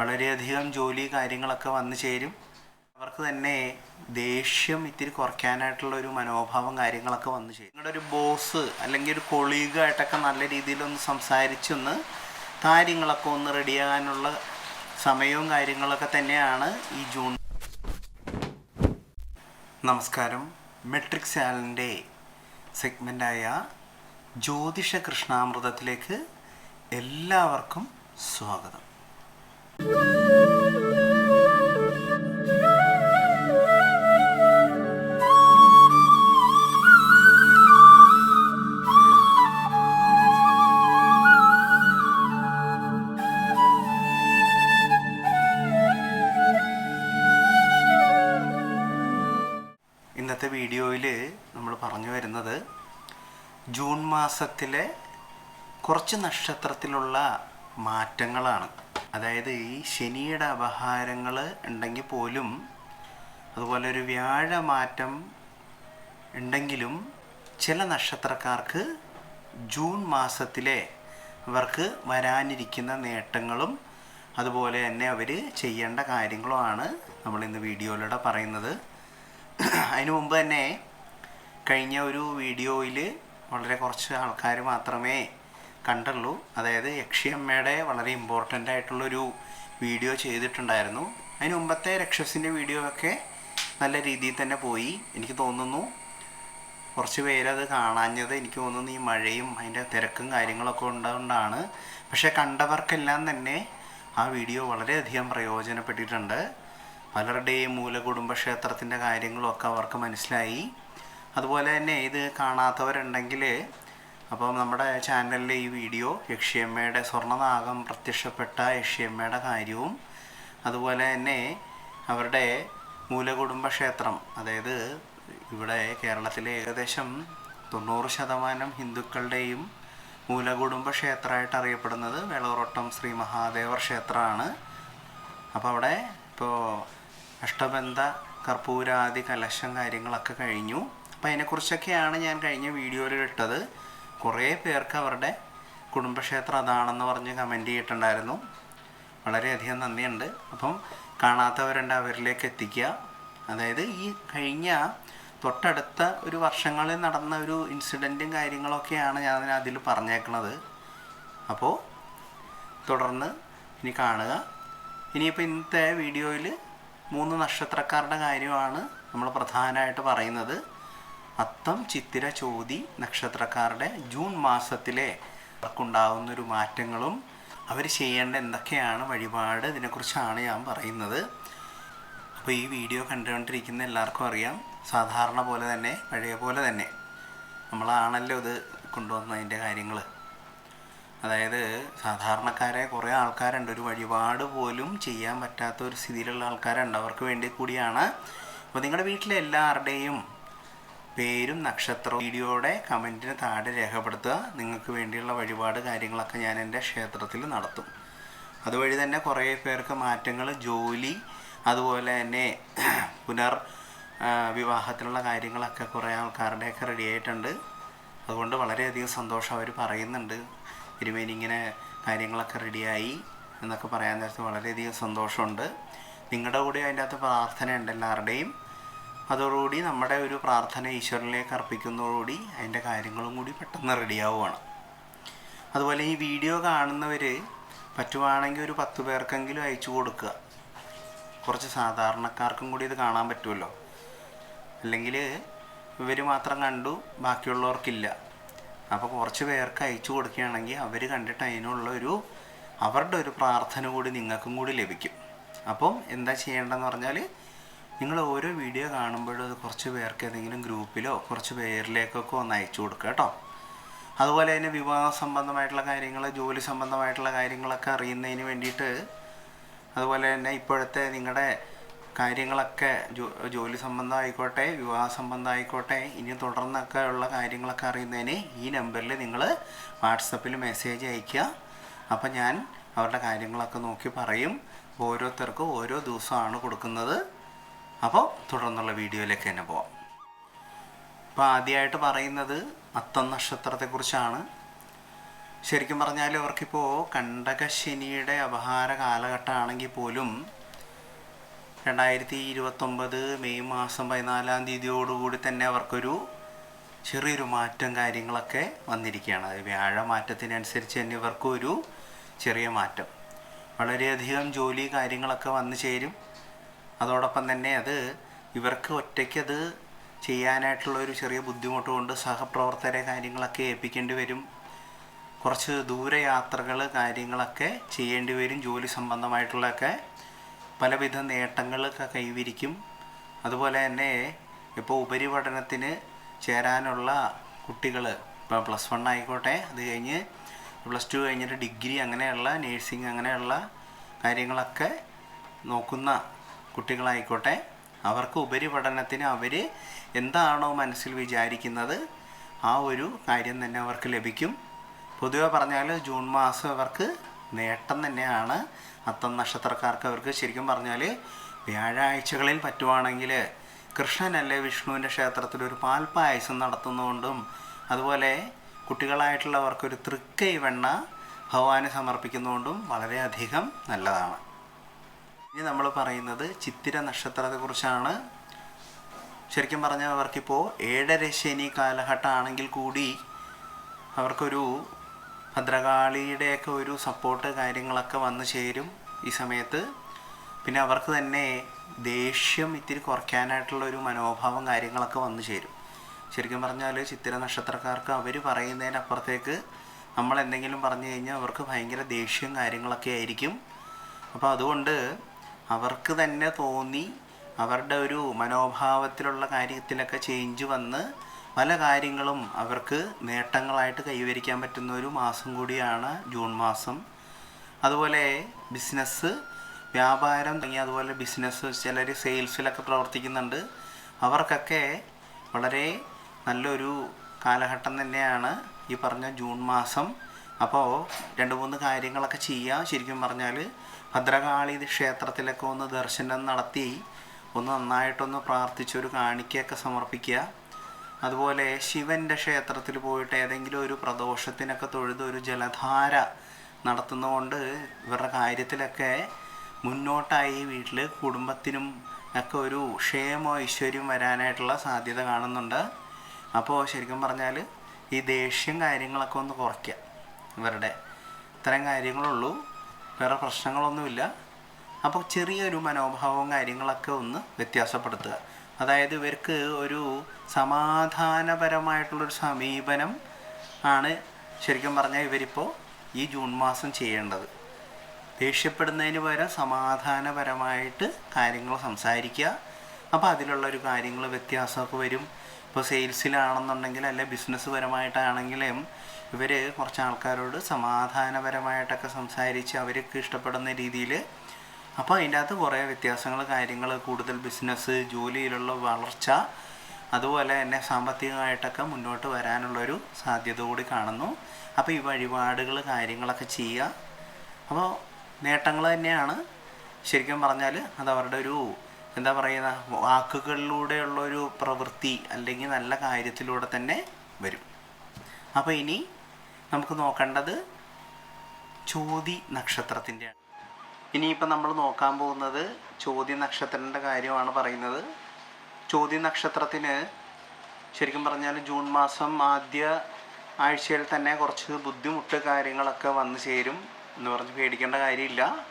വളരെയധികം ജോലി കാര്യങ്ങളൊക്കെ വന്നു ചേരും. അവർക്ക് തന്നെ ദേഷ്യം ഇത്തിരി കുറയ്ക്കാനായിട്ടുള്ള ഒരു മനോഭാവം കാര്യങ്ങളൊക്കെ വന്നു ചേരും. നിങ്ങളുടെ ഒരു ബോസ് അല്ലെങ്കിൽ ഒരു കൊളീഗായിട്ടൊക്കെ നല്ല രീതിയിലൊന്ന് സംസാരിച്ചൊന്ന് കാര്യങ്ങളൊക്കെ ഒന്ന് റെഡിയാകാനുള്ള സമയവും കാര്യങ്ങളൊക്കെ തന്നെയാണ് ഈ ജൂൺ നമസ്കാരം. മെട്രിക് സാലിന്റെ സെഗ്മെന്റായ ജ്യോതിഷ കൃഷ്ണാമൃതത്തിലേക്ക് എല്ലാവർക്കും സ്വാഗതം. ഇന്നത്തെ വീഡിയോയിൽ നമ്മൾ പറഞ്ഞു വരുന്നത് ജൂൺ മാസത്തിലെ കുറച്ച് നക്ഷത്രത്തിലുള്ള മാറ്റങ്ങളാണ്. അതായത് ഈ ശനിയുടെ അപഹാരങ്ങൾ ഉണ്ടെങ്കിൽ പോലും അതുപോലെ ഒരു വ്യാഴമാറ്റം ഉണ്ടെങ്കിലും ചില നക്ഷത്രക്കാർക്ക് ജൂൺ മാസത്തിലെ അവർക്ക് വരാനിരിക്കുന്ന നേട്ടങ്ങളും അതുപോലെ തന്നെ അവർ ചെയ്യേണ്ട കാര്യങ്ങളുമാണ് നമ്മൾ ഇന്ന് വീഡിയോയിലൂടെ പറയുന്നത്. അതിനു മുമ്പ് തന്നെ കഴിഞ്ഞ ഒരു വീഡിയോയിൽ വളരെ കുറച്ച് ആൾക്കാർ മാത്രമേ കണ്ടുള്ളൂ. അതായത് യക്ഷിയമ്മയുടെ വളരെ ഇമ്പോർട്ടന്റ് ആയിട്ടുള്ളൊരു വീഡിയോ ചെയ്തിട്ടുണ്ടായിരുന്നു. അതിന് മുമ്പത്തെ രക്ഷസിന്റെ വീഡിയോ ഒക്കെ നല്ല രീതിയിൽ തന്നെ പോയി. എനിക്ക് തോന്നുന്നു കുറച്ച് പേരത് കാണാഞ്ഞത് എനിക്ക് തോന്നുന്നു ഈ മഴയും അതിന്റെ തിരക്കും കാര്യങ്ങളൊക്കെ ഉണ്ടാകൊണ്ടാണ് പക്ഷേ കണ്ടവർക്കെല്ലാം തന്നെ ആ വീഡിയോ വളരെയധികം പ്രയോജനപ്പെട്ടിട്ടുണ്ട്. പലരുടെയും മൂല കുടുംബക്ഷേത്രത്തിന്റെ കാര്യങ്ങളൊക്കെ അവർക്ക് മനസ്സിലായി. അതുപോലെ തന്നെ ഇത് കാണാത്തവരുണ്ടെങ്കിൽ അപ്പം നമ്മുടെ ചാനലിലെ ഈ വീഡിയോ യക്ഷിയമ്മയുടെ സ്വർണനാഗം പ്രത്യക്ഷപ്പെട്ട യക്ഷിയമ്മയുടെ കാര്യവും അതുപോലെ തന്നെ അവരുടെ മൂലകുടുംബ ക്ഷേത്രം. അതായത് ഇവിടെ കേരളത്തിലെ ഏകദേശം തൊണ്ണൂറ് ശതമാനം ഹിന്ദുക്കളുടെയും മൂലകുടുംബ ക്ഷേത്രമായിട്ട് അറിയപ്പെടുന്നത് വേളൂറോട്ടം ശ്രീ മഹാദേവർ ക്ഷേത്രമാണ്. അപ്പോൾ അവിടെ ഇപ്പോൾ അഷ്ടബന്ധ കർപ്പൂരാദി കലശം കാര്യങ്ങളൊക്കെ കഴിഞ്ഞു. അപ്പോൾ അതിനെക്കുറിച്ചൊക്കെയാണ് ഞാൻ കഴിഞ്ഞ വീഡിയോയിൽ ഇട്ടത്. കുറേ പേർക്ക് അവരുടെ കുടുംബക്ഷേത്രം അതാണെന്ന് പറഞ്ഞ് കമന്റ് ചെയ്തിട്ടുണ്ടായിരുന്നു. വളരെയധികം നന്ദിയുണ്ട്. അപ്പം കാണാത്തവരുണ്ട് അവരിലേക്ക് എത്തിക്കുക. അതായത് ഈ കഴിഞ്ഞ തൊട്ടടുത്ത ഒരു വർഷങ്ങളിൽ നടന്ന ഒരു ഇൻസിഡന്റും കാര്യങ്ങളൊക്കെയാണ് ഞാൻ അതിൽ പറഞ്ഞേക്കുന്നത് അപ്പോൾ തുടർന്ന് ഇനി കാണുക. ഇനിയിപ്പോൾ ഇന്നത്തെ വീഡിയോയിൽ മൂന്ന് നക്ഷത്രക്കാരുടെ കാര്യമാണ് നമ്മൾ പ്രധാനമായിട്ട് പറയുന്നത്. അത്തം ചിത്തിര ചോതി നക്ഷത്രക്കാരുടെ ജൂൺ മാസത്തിലെ അവർക്കുണ്ടാകുന്നൊരു മാറ്റങ്ങളും അവർ ചെയ്യേണ്ട എന്തൊക്കെയാണ് വഴിപാട് ഇതിനെക്കുറിച്ചാണ് ഞാൻ പറയുന്നത്. അപ്പോൾ ഈ വീഡിയോ കണ്ടുകൊണ്ടിരിക്കുന്ന എല്ലാവർക്കും അറിയാം. സാധാരണ പോലെ തന്നെ പഴയ പോലെ തന്നെ നമ്മളാണല്ലോ ഇത് കൊണ്ടുവന്നതിന്റെ കാര്യങ്ങൾ. അതായത് സാധാരണക്കാരെ കുറേ ആൾക്കാരുണ്ട്. ഒരു വഴിപാട് പോലും ചെയ്യാൻ പറ്റാത്ത ഒരു സ്ഥിതിയിലുള്ള ആൾക്കാരുണ്ട്. അവർക്ക് വേണ്ടി കൂടിയാണ്. അപ്പോൾ നിങ്ങളുടെ വീട്ടിലെ എല്ലാവരുടെയും പേരും നക്ഷത്രവും വീഡിയോയുടെ കമന്റിന് താഴെ രേഖപ്പെടുത്തുക. നിങ്ങൾക്ക് വേണ്ടിയുള്ള വഴിപാട് കാര്യങ്ങളൊക്കെ ഞാൻ എന്റെ ക്ഷേത്രത്തിൽ നടത്തും. അതുവഴി തന്നെ കുറേ പേർക്ക് മാറ്റങ്ങൾ ജോലി അതുപോലെ തന്നെ പുനർ വിവാഹത്തിനുള്ള കാര്യങ്ങളൊക്കെ കുറേ ആൾക്കാരുടെയൊക്കെ റെഡി ആയിട്ടുണ്ട്. അതുകൊണ്ട് വളരെയധികം സന്തോഷം അവർ പറയുന്നുണ്ട്. തിരുമേനി ഇങ്ങനെ കാര്യങ്ങളൊക്കെ റെഡിയായി എന്നൊക്കെ പറയാൻ നേരത്ത് വളരെയധികം സന്തോഷമുണ്ട്. നിങ്ങളുടെ കൂടെ അതിന്റെ അകത്ത് പ്രാർത്ഥനയുണ്ട് എല്ലാവരുടെയും. അതോടുകൂടി നമ്മുടെ ഒരു പ്രാർത്ഥന ഈശ്വരനിലേക്ക് അർപ്പിക്കുന്നതോടുകൂടി അതിന്റെ കാര്യങ്ങളും കൂടി പെട്ടെന്ന് റെഡിയാവുകയാണ് അതുപോലെ ഈ വീഡിയോ കാണുന്നവർ പറ്റുവാണെങ്കിൽ ഒരു പത്ത് പേർക്കെങ്കിലും അയച്ചു കൊടുക്കുക. കുറച്ച് സാധാരണക്കാർക്കും കൂടി ഇത് കാണാൻ പറ്റുമല്ലോ. അല്ലെങ്കിൽ ഇവർ മാത്രം കണ്ടു ബാക്കിയുള്ളവർക്കില്ല. അപ്പോൾ കുറച്ച് പേർക്ക് അയച്ചു കൊടുക്കുകയാണെങ്കിൽ അവർ കണ്ടിട്ട് അതിനുള്ള ഒരു അവരുടെ ഒരു പ്രാർത്ഥന കൂടി നിങ്ങൾക്കും കൂടി ലഭിക്കും. അപ്പം എന്താ ചെയ്യേണ്ടതെന്ന് പറഞ്ഞാൽ നിങ്ങൾ ഓരോ വീഡിയോ കാണുമ്പോഴും അത് കുറച്ച് പേർക്ക് ഏതെങ്കിലും ഗ്രൂപ്പിലോ കുറച്ച് പേരിലേക്കൊക്കെ ഒന്ന് അയച്ചു കൊടുക്കുക കേട്ടോ. അതുപോലെ തന്നെ വിവാഹ സംബന്ധമായിട്ടുള്ള കാര്യങ്ങൾ ജോലി സംബന്ധമായിട്ടുള്ള കാര്യങ്ങളൊക്കെ അറിയുന്നതിന് വേണ്ടിയിട്ട് അതുപോലെ തന്നെ ഇപ്പോഴത്തെ നിങ്ങളുടെ കാര്യങ്ങളൊക്കെ ജോലി സംബന്ധമായിക്കോട്ടെ വിവാഹ സംബന്ധമായിക്കോട്ടെ ഇനി തുടർന്നൊക്കെ ഉള്ള കാര്യങ്ങളൊക്കെ അറിയുന്നതിന് ഈ നമ്പറിൽ നിങ്ങൾ വാട്സപ്പിൽ മെസ്സേജ് അയയ്ക്കുക. അപ്പം ഞാൻ അവരുടെ കാര്യങ്ങളൊക്കെ നോക്കി പറയും. ഓരോരുത്തർക്കും ഓരോ ദിവസമാണ് കൊടുക്കുന്നത്. അപ്പോൾ തുടർന്നുള്ള വീഡിയോയിലേക്ക് തന്നെ പോവാം. അപ്പോൾ ആദ്യമായിട്ട് പറയുന്നത് അത്തം നക്ഷത്രത്തെക്കുറിച്ചാണ്. ശരിക്കും പറഞ്ഞാൽ അവർക്കിപ്പോൾ കണ്ടകശനിയുടെ അപഹാര കാലഘട്ടമാണെങ്കിൽ പോലും രണ്ടായിരത്തി ഇരുപത്തൊമ്പത് മെയ് മാസം പതിനാലാം തീയതിയോടുകൂടി തന്നെ അവർക്കൊരു ചെറിയൊരു മാറ്റം കാര്യങ്ങളൊക്കെ വന്നിരിക്കുകയാണ്. അത് വ്യാഴ മാറ്റത്തിനനുസരിച്ച് തന്നെ ഇവർക്കൊരു ചെറിയ മാറ്റം. വളരെയധികം ജോലി കാര്യങ്ങളൊക്കെ വന്നു ചേരും. അതോടൊപ്പം തന്നെ അത് ഇവർക്ക് ഒറ്റയ്ക്ക് അത് ചെയ്യാനായിട്ടുള്ള ഒരു ചെറിയ ബുദ്ധിമുട്ട് കൊണ്ട് സഹപ്രവർത്തകരെ കാര്യങ്ങളൊക്കെ ഏൽപ്പിക്കേണ്ടി വരും. കുറച്ച് ദൂരയാത്രകൾ കാര്യങ്ങളൊക്കെ ചെയ്യേണ്ടി വരും. ജോലി സംബന്ധമായിട്ടുള്ളതൊക്കെ പലവിധ നേട്ടങ്ങളൊക്കെ കൈവരിക്കും. അതുപോലെ തന്നെ ഇപ്പോൾ ഉപരിപഠനത്തിന് ചേരാനുള്ള കുട്ടികൾ ഇപ്പോൾ പ്ലസ് വൺ ആയിക്കോട്ടെ അത് കഴിഞ്ഞ് പ്ലസ് ടു കഴിഞ്ഞിട്ട് ഡിഗ്രി അങ്ങനെയുള്ള നേഴ്സിംഗ് അങ്ങനെയുള്ള കാര്യങ്ങളൊക്കെ നോക്കുന്ന കുട്ടികളായിക്കോട്ടെ അവർക്ക് ഉപരിപഠനത്തിന് അവർ എന്താണോ മനസ്സിൽ വിചാരിക്കുന്നത് ആ ഒരു കാര്യം തന്നെ അവർക്ക് ലഭിക്കും. പൊതുവെ പറഞ്ഞാൽ ജൂൺ മാസം അവർക്ക് നേട്ടം തന്നെയാണ്. അത്തം നക്ഷത്രക്കാർക്ക് അവർക്ക് ശരിക്കും പറഞ്ഞാൽ വ്യാഴാഴ്ചകളിൽ പറ്റുവാണെങ്കിൽ കൃഷ്ണനല്ലേ വിഷ്ണുവിന്റെ ക്ഷേത്രത്തിൽ ഒരു പാൽപ്പായസം നടത്തുന്നതുകൊണ്ടും അതുപോലെ കുട്ടികളായിട്ടുള്ളവർക്കൊരു തൃക്കൈ വെണ്ണ ഭഗവാന് സമർപ്പിക്കുന്നതുകൊണ്ടും വളരെയധികം നല്ലതാണ്. ഇനി നമ്മൾ പറയുന്നത് ചിത്തിര നക്ഷത്രത്തെക്കുറിച്ചാണ്. ശരിക്കും പറഞ്ഞാൽ അവർക്കിപ്പോൾ ഏഴര ശനി കാലഘട്ടമാണെങ്കിൽ കൂടി അവർക്കൊരു ഭദ്രകാളിയുടെയൊക്കെ ഒരു സപ്പോർട്ട് കാര്യങ്ങളൊക്കെ വന്നു ചേരും ഈ സമയത്ത്. പിന്നെ അവർക്ക് തന്നെ ദേഷ്യം ഇത്തിരി കുറയ്ക്കാനായിട്ടുള്ള ഒരു മനോഭാവം കാര്യങ്ങളൊക്കെ വന്നു ചേരും. ശരിക്കും പറഞ്ഞാൽ ചിത്തിര നക്ഷത്രക്കാർക്ക് അവർ പറയുന്നതിനപ്പുറത്തേക്ക് നമ്മൾ എന്തെങ്കിലും പറഞ്ഞു കഴിഞ്ഞാൽ അവർക്ക് ഭയങ്കര ദേഷ്യം കാര്യങ്ങളൊക്കെ ആയിരിക്കും. അപ്പോൾ അതുകൊണ്ട് അവർക്ക് തന്നെ തോന്നി അവരുടെ ഒരു മനോഭാവത്തിലുള്ള കാര്യത്തിലൊക്കെ ചേഞ്ച് വന്ന് പല കാര്യങ്ങളും അവർക്ക് നേട്ടങ്ങളായിട്ട് കൈവരിക്കാൻ പറ്റുന്ന ഒരു മാസം കൂടിയാണ് ജൂൺ മാസം. അതുപോലെ ബിസിനസ് വ്യാപാരം തുടങ്ങി അതുപോലെ ബിസിനസ് ചിലർ സെയിൽസിലൊക്കെ പ്രവർത്തിക്കുന്നുണ്ട്. അവർക്കൊക്കെ വളരെ നല്ലൊരു കാലഘട്ടം തന്നെയാണ് ഈ പറഞ്ഞ ജൂൺ മാസം. അപ്പോൾ രണ്ട് മൂന്ന് കാര്യങ്ങളൊക്കെ ചെയ്യുക ശരിക്കും പറഞ്ഞാൽ ഭദ്രകാളി ക്ഷേത്രത്തിലൊക്കെ ഒന്ന് ദർശനം നടത്തി ഒന്ന് നന്നായിട്ടൊന്ന് പ്രാർത്ഥിച്ചൊരു കാണിക്കയൊക്കെ സമർപ്പിക്കുക. അതുപോലെ ശിവന്റെ ക്ഷേത്രത്തിൽ പോയിട്ട് ഏതെങ്കിലും ഒരു പ്രദോഷത്തിനൊക്കെ തൊഴുത് ഒരു ജലധാര നടത്തുന്നതുകൊണ്ട് ഇവരുടെ കാര്യത്തിലൊക്കെ മുന്നോട്ടായി വീട്ടിൽ കുടുംബത്തിനും ഒക്കെ ഒരു ക്ഷേമോ ഐശ്വര്യം വരാനായിട്ടുള്ള സാധ്യത കാണുന്നുണ്ട്. അപ്പോൾ ശരിക്കും പറഞ്ഞാൽ ഈ ദേഷ്യം കാര്യങ്ങളൊക്കെ ഒന്ന് കുറയ്ക്കുക. ഇവരുടെ ഇത്തരം കാര്യങ്ങളുള്ളൂ. വേറെ പ്രശ്നങ്ങളൊന്നുമില്ല. അപ്പോൾ ചെറിയൊരു മനോഭാവവും കാര്യങ്ങളൊക്കെ ഒന്ന് വ്യത്യാസപ്പെടുത്തുക. അതായത് ഇവർക്ക് ഒരു സമാധാനപരമായിട്ടുള്ളൊരു സമീപനം ആണ് ശരിക്കും പറഞ്ഞാൽ ഇവരിപ്പോൾ ഈ ജൂൺ മാസം ചെയ്യേണ്ടത്. ദേഷ്യപ്പെടുന്നതിന് പകരം സമാധാനപരമായിട്ട് കാര്യങ്ങൾ സംസാരിക്കുക. അപ്പോൾ അതിലുള്ളൊരു കാര്യങ്ങൾ വ്യത്യാസമൊക്കെ വരും. ഇപ്പോൾ സെയിൽസിലാണെന്നുണ്ടെങ്കിൽ അല്ലെ ബിസിനസ് പരമായിട്ടാണെങ്കിലും ഇവർ കുറച്ച് ആൾക്കാരോട് സമാധാനപരമായിട്ടൊക്കെ സംസാരിച്ച് അവർക്ക് ഇഷ്ടപ്പെടുന്ന രീതിയിൽ അപ്പോൾ അതിന്റെ അകത്ത് കുറേ വ്യത്യാസങ്ങൾ കാര്യങ്ങൾ കൂടുതൽ ബിസിനസ് ജോലിയിലുള്ള വളർച്ച അതുപോലെ തന്നെ സാമ്പത്തികമായിട്ടൊക്കെ മുന്നോട്ട് വരാനുള്ളൊരു സാധ്യത കൂടി കാണുന്നു. അപ്പോൾ ഈ വഴിപാടുകൾ കാര്യങ്ങളൊക്കെ ചെയ്യുക. അപ്പോൾ നേട്ടങ്ങൾ തന്നെയാണ്. ശരിക്കും പറഞ്ഞാൽ അത് അവരുടെ ഒരു എന്താ പറയുന്ന വാക്കുകളിലൂടെയുള്ള ഒരു പ്രവൃത്തി അല്ലെങ്കിൽ നല്ല കാര്യത്തിലൂടെ തന്നെ വരും. അപ്പോൾ ഇനി നമുക്ക് നോക്കേണ്ടത് ചോതി നക്ഷത്രത്തിന്റെയാണ്. ഇനിയിപ്പോൾ നമ്മൾ നോക്കാൻ പോകുന്നത് ചോദ്യ നക്ഷത്രത്തിന്റെ കാര്യമാണ് പറയുന്നത്. ചോദ്യ നക്ഷത്രത്തിന് ശരിക്കും പറഞ്ഞാൽ ജൂൺ മാസം ആദ്യ ആഴ്ചയിൽ തന്നെ കുറച്ച് ബുദ്ധിമുട്ട് കാര്യങ്ങളൊക്കെ വന്നു ചേരും എന്ന് പറഞ്ഞ് പേടിക്കേണ്ട കാര്യമില്ല.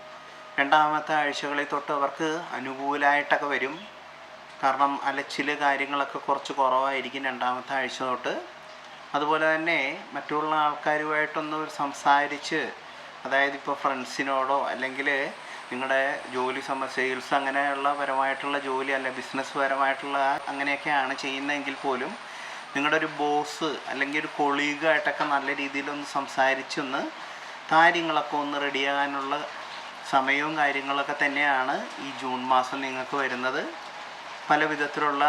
രണ്ടാമത്തെ ആഴ്ചകളിൽ തൊട്ട് അവർക്ക് അനുകൂലമായിട്ടൊക്കെ വരും. കാരണം അലച്ചിൽ കാര്യങ്ങളൊക്കെ കുറച്ച് കുറവായിരിക്കും രണ്ടാമത്തെ ആഴ്ച തൊട്ട്. അതുപോലെ തന്നെ മറ്റുള്ള ആൾക്കാരുമായിട്ടൊന്ന് സംസാരിച്ച് അതായത് ഇപ്പോൾ ഫ്രണ്ട്സിനോടോ അല്ലെങ്കിൽ നിങ്ങളുടെ ജോലി സമ സെയിൽസ് അങ്ങനെയുള്ള പരമായിട്ടുള്ള ജോലി അല്ല ബിസിനസ് പരമായിട്ടുള്ള അങ്ങനെയൊക്കെയാണ് ചെയ്യുന്നതെങ്കിൽ പോലും നിങ്ങളുടെ ഒരു ബോസ് അല്ലെങ്കിൽ ഒരു കൊളീഗായിട്ടൊക്കെ നല്ല രീതിയിലൊന്ന് സംസാരിച്ചൊന്ന് കാര്യങ്ങളൊക്കെ ഒന്ന് റെഡിയാകാനുള്ള സമയവും കാര്യങ്ങളൊക്കെ തന്നെയാണ് ഈ ജൂൺ മാസം നിങ്ങൾക്ക് വരുന്നത്. പല വിധത്തിലുള്ള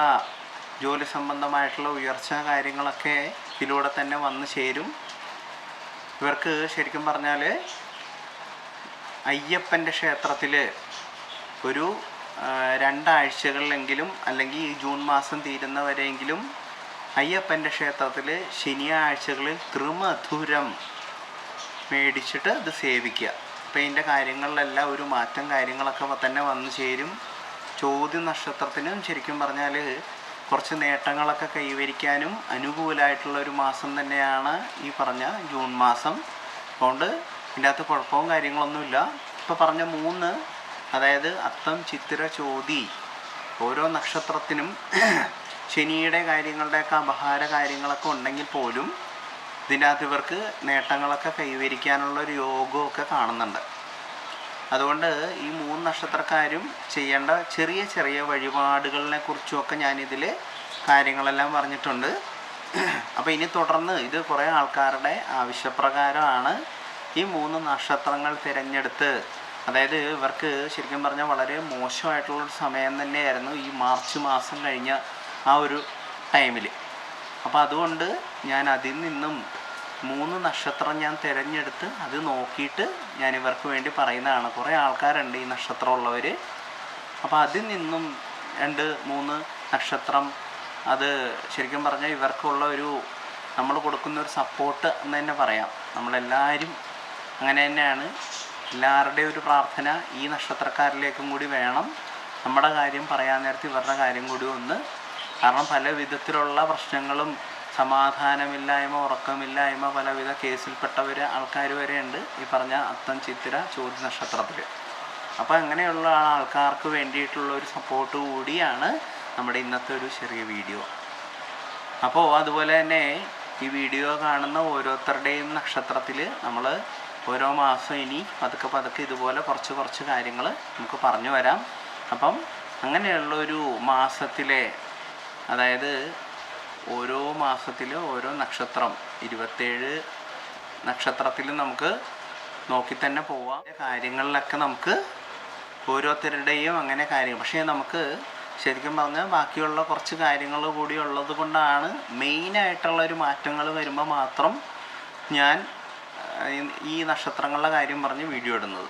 ജോലി സംബന്ധമായിട്ടുള്ള ഉയർച്ച കാര്യങ്ങളൊക്കെ ഇതിലൂടെ തന്നെ വന്ന് ചേരും. ഇവർക്ക് ശരിക്കും പറഞ്ഞാൽ അയ്യപ്പന്റെ ക്ഷേത്രത്തിൽ ഒരു രണ്ടാഴ്ചകളിലെങ്കിലും അല്ലെങ്കിൽ ജൂൺ മാസം തീരുന്നവരെങ്കിലും അയ്യപ്പന്റെ ക്ഷേത്രത്തിൽ ശനിയാഴ്ചകളിൽ ത്രിമധുരം മേടിച്ചിട്ട് ഇത് സേവിക്കുക. അപ്പോൾ ഇതിന്റെ കാര്യങ്ങളിലെല്ലാം ഒരു മാറ്റം കാര്യങ്ങളൊക്കെ തന്നെ വന്നു ചേരും. ചോദ്യ നക്ഷത്രത്തിനും ശരിക്കും പറഞ്ഞാൽ കുറച്ച് നേട്ടങ്ങളൊക്കെ കൈവരിക്കാനും അനുകൂലമായിട്ടുള്ള ഒരു മാസം തന്നെയാണ് ഈ പറഞ്ഞ ജൂൺ മാസം. അതുകൊണ്ട് ഇതിന്റെ അകത്ത് കുഴപ്പവും കാര്യങ്ങളൊന്നുമില്ല. ഇപ്പോൾ പറഞ്ഞ മൂന്ന് അതായത് അത്തം ചിത്തിര ചോതി ഓരോ നക്ഷത്രത്തിനും ശനിയുടെ കാര്യങ്ങളുടെയൊക്കെ അപഹാര കാര്യങ്ങളൊക്കെ ഉണ്ടെങ്കിൽ പോലും ഇതിന്റെ അകത്ത് ഇവർക്ക് നേട്ടങ്ങളൊക്കെ കൈവരിക്കാനുള്ള ഒരു യോഗമൊക്കെ കാണുന്നുണ്ട്. അതുകൊണ്ട് ഈ മൂന്ന് നക്ഷത്രക്കാരും ചെയ്യേണ്ട ചെറിയ ചെറിയ വഴിപാടുകളിനെ കുറിച്ചുമൊക്കെ ഞാനിതിൽ കാര്യങ്ങളെല്ലാം പറഞ്ഞിട്ടുണ്ട്. അപ്പോൾ ഇനി തുടർന്ന് ഇത് കുറേ ആൾക്കാരുടെ ആവശ്യപ്രകാരമാണ് ഈ മൂന്ന് നക്ഷത്രങ്ങൾ തിരഞ്ഞെടുത്ത്. അതായത് ഇവർക്ക് ശരിക്കും പറഞ്ഞാൽ വളരെ മോശമായിട്ടുള്ളൊരു സമയം തന്നെയായിരുന്നു ഈ മാർച്ച് മാസം കഴിഞ്ഞ ആ ഒരു ടൈമിൽ അപ്പോൾ അതുകൊണ്ട് ഞാൻ അതിൽ നിന്നും മൂന്ന് നക്ഷത്രം ഞാൻ തിരഞ്ഞെടുത്ത് അത് നോക്കിയിട്ട് ഞാൻ ഇവർക്ക് വേണ്ടി പറയുന്നതാണ്. കുറേ ആൾക്കാരുണ്ട് ഈ നക്ഷത്രമുള്ളവർ അപ്പോൾ അതിൽ നിന്നും രണ്ട് മൂന്ന് നക്ഷത്രം അത് ശരിക്കും പറഞ്ഞാൽ ഇവർക്കുള്ള ഒരു നമ്മൾ കൊടുക്കുന്ന ഒരു സപ്പോർട്ട് എന്ന് തന്നെ പറയാം. നമ്മളെല്ലാവരും അങ്ങനെ തന്നെയാണ്. എല്ലാവരുടെയും ഒരു പ്രാർത്ഥന ഈ നക്ഷത്രക്കാരിലേക്കും കൂടി വേണം. നമ്മുടെ കാര്യം പറയാൻ നേരത്ത് ഇവരുടെ കാര്യം കൂടി ഒന്ന്. കാരണം പല വിധത്തിലുള്ള പ്രശ്നങ്ങളും സമാധാനമില്ലായ്മ ഉറക്കമില്ലായ്മ പലവിധ കേസിൽപ്പെട്ടവർ ആൾക്കാർ വരെയുണ്ട്. ഈ പറഞ്ഞ അത്തം ചിത്തിര ചോദ്യ നക്ഷത്രത്തിൽ അപ്പോൾ അങ്ങനെയുള്ള ആൾക്കാർക്ക് വേണ്ടിയിട്ടുള്ള ഒരു സപ്പോർട്ട് കൂടിയാണ് നമ്മുടെ ഇന്നത്തെ ഒരു ചെറിയ വീഡിയോ അപ്പോൾ അതുപോലെ തന്നെ ഈ വീഡിയോ കാണുന്ന ഓരോരുത്തരുടെയും നക്ഷത്രത്തിൽ നമ്മൾ ഓരോ മാസം ഇനി പതുക്കെ പതുക്കെ ഇതുപോലെ കുറച്ച് കുറച്ച് കാര്യങ്ങൾ നമുക്ക് പറഞ്ഞു വരാം. അപ്പം അങ്ങനെയുള്ള ഒരു മാസത്തിലെ അതായത് ഓരോ മാസത്തിൽ ഓരോ നക്ഷത്രം. ഇരുപത്തേഴ് നക്ഷത്രത്തിൽ നമുക്ക് നോക്കി തന്നെ പോവാം. കാര്യങ്ങളിലൊക്കെ നമുക്ക് ഓരോരുത്തരുടെയും അങ്ങനെ കാര്യങ്ങൾ. പക്ഷേ നമുക്ക് ശരിക്കും പറഞ്ഞാൽ ബാക്കിയുള്ള കുറച്ച് കാര്യങ്ങൾ കൂടി ഉള്ളത് കൊണ്ടാണ് മെയിനായിട്ടുള്ള ഒരു മാറ്റങ്ങൾ വരുമ്പോൾ മാത്രം ഞാൻ ഈ- നക്ഷത്രങ്ങളുടെ കാര്യം പറഞ്ഞ് വീഡിയോ ഇടുന്നത്.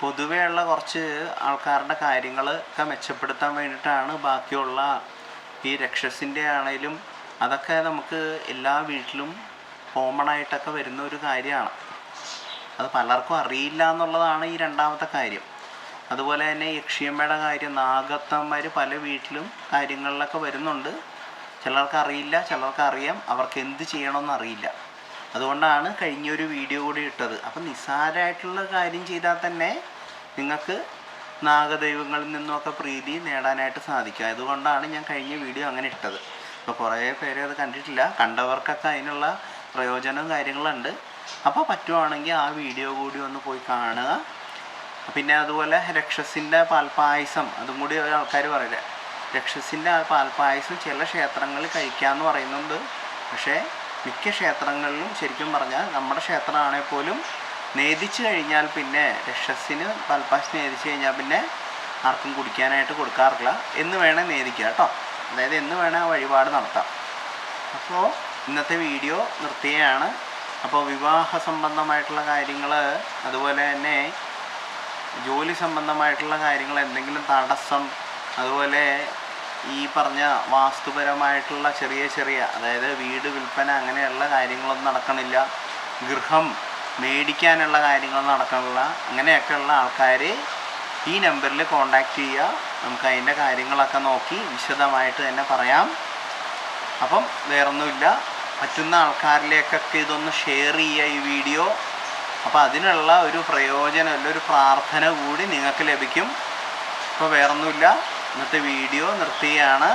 പൊതുവെയുള്ള കുറച്ച് ആൾക്കാരുടെ കാര്യങ്ങളൊക്കെ മെച്ചപ്പെടുത്താൻ വേണ്ടിയിട്ടാണ് ബാക്കിയുള്ള ഈ രക്ഷസിന്റെ ആണേലും അതൊക്കെ നമുക്ക് എല്ലാ വീട്ടിലും കോമൺ ആയിട്ടൊക്കെ വരുന്ന ഒരു കാര്യമാണ്. അത് പലർക്കും അറിയില്ല എന്നുള്ളതാണ് ഈ രണ്ടാമത്തെ കാര്യം. അതുപോലെ തന്നെ യക്ഷിയമ്മയുടെ കാര്യം നാഗത്തന്മാർ പല വീട്ടിലും കാര്യങ്ങളിലൊക്കെ വരുന്നുണ്ട്. ചിലർക്ക് അറിയില്ല ചിലർക്ക് അറിയാം അവർക്ക് എന്ത് ചെയ്യണമെന്ന് അറിയില്ല. അതുകൊണ്ടാണ് കഴിഞ്ഞൊരു വീഡിയോ കൂടി ഇട്ടത്. അപ്പം നിസ്സാരമായിട്ടുള്ള കാര്യം ചെയ്താൽ തന്നെ നിങ്ങൾക്ക് നാഗദൈവങ്ങളിൽ നിന്നൊക്കെ പ്രീതി നേടാനായിട്ട് സാധിക്കും. അതുകൊണ്ടാണ് ഞാൻ കഴിഞ്ഞ വീഡിയോ അങ്ങനെ ഇട്ടത്. അപ്പോൾ കുറേ പേര് അത് കണ്ടിട്ടില്ല. കണ്ടവർക്കൊക്കെ അതിനുള്ള പ്രയോജനവും കാര്യങ്ങളുണ്ട്. അപ്പോൾ പറ്റുവാണെങ്കിൽ ആ വീഡിയോ കൂടി ഒന്ന് പോയി കാണുക. പിന്നെ അതുപോലെ രക്ഷസിന്റെ പാൽപ്പായസം അതും കൂടി ആൾക്കാർ പറയില്ല? രക്ഷസിന്റെ പാൽപ്പായസം ചില ക്ഷേത്രങ്ങളിൽ കഴിക്കാമെന്ന് പറയുന്നുണ്ട്. പക്ഷേ മിക്ക ക്ഷേത്രങ്ങളിലും ശരിക്കും പറഞ്ഞാൽ നമ്മുടെ ക്ഷേത്രമാണെങ്കിൽ പോലും നേദിച്ചു കഴിഞ്ഞാൽ പിന്നെ രക്ഷസിന് പാൽപ്പായസം നേദിച്ചു കഴിഞ്ഞാൽ പിന്നെ ആർക്കും കുടിക്കാനായിട്ട് കൊടുക്കാറില്ല. എന്ന് വേണേൽ നേദിക്കുക കേട്ടോ. അതായത് എന്ന് വേണേൽ വഴിപാട് നടത്താം. അപ്പോൾ ഇന്നത്തെ വീഡിയോ നിർത്തുകയാണ് അപ്പോൾ വിവാഹ സംബന്ധമായിട്ടുള്ള കാര്യങ്ങൾ അതുപോലെ തന്നെ ജോലി സംബന്ധമായിട്ടുള്ള കാര്യങ്ങൾ എന്തെങ്കിലും തടസ്സം അതുപോലെ ഈ പറഞ്ഞ വാസ്തുപരമായിട്ടുള്ള ചെറിയ ചെറിയ അതായത് വീട് വിൽപ്പന അങ്ങനെയുള്ള കാര്യങ്ങളൊന്നും നടക്കണില്ല. ഗൃഹം മേടിക്കാനുള്ള കാര്യങ്ങൾ നടക്കാനുള്ള അങ്ങനെയൊക്കെയുള്ള ആൾക്കാർ ഈ നമ്പറിൽ കോണ്ടാക്ട് ചെയ്യുക. നമുക്ക് അതിന്റെ കാര്യങ്ങളൊക്കെ നോക്കി വിശദമായിട്ട് തന്നെ പറയാം. അപ്പം വേറൊന്നുമില്ല. പറ്റുന്ന ആൾക്കാരിലേക്കൊക്കെ ഇതൊന്ന് ഷെയർ ചെയ്യുക ഈ വീഡിയോ അപ്പോൾ അതിനുള്ള ഒരു പ്രയോജനം അല്ല ഒരു പ്രാർത്ഥന കൂടി നിങ്ങൾക്ക് ലഭിക്കും. അപ്പോൾ വേറൊന്നുമില്ല. ഇന്നത്തെ വീഡിയോ നിർത്തുകയാണ്.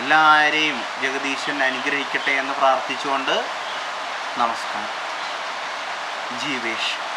എല്ലാവരെയും ജഗദീശൻ അനുഗ്രഹിക്കട്ടെ എന്ന് പ്രാർത്ഥിച്ചുകൊണ്ട് നമസ്കാരം. Дивишь.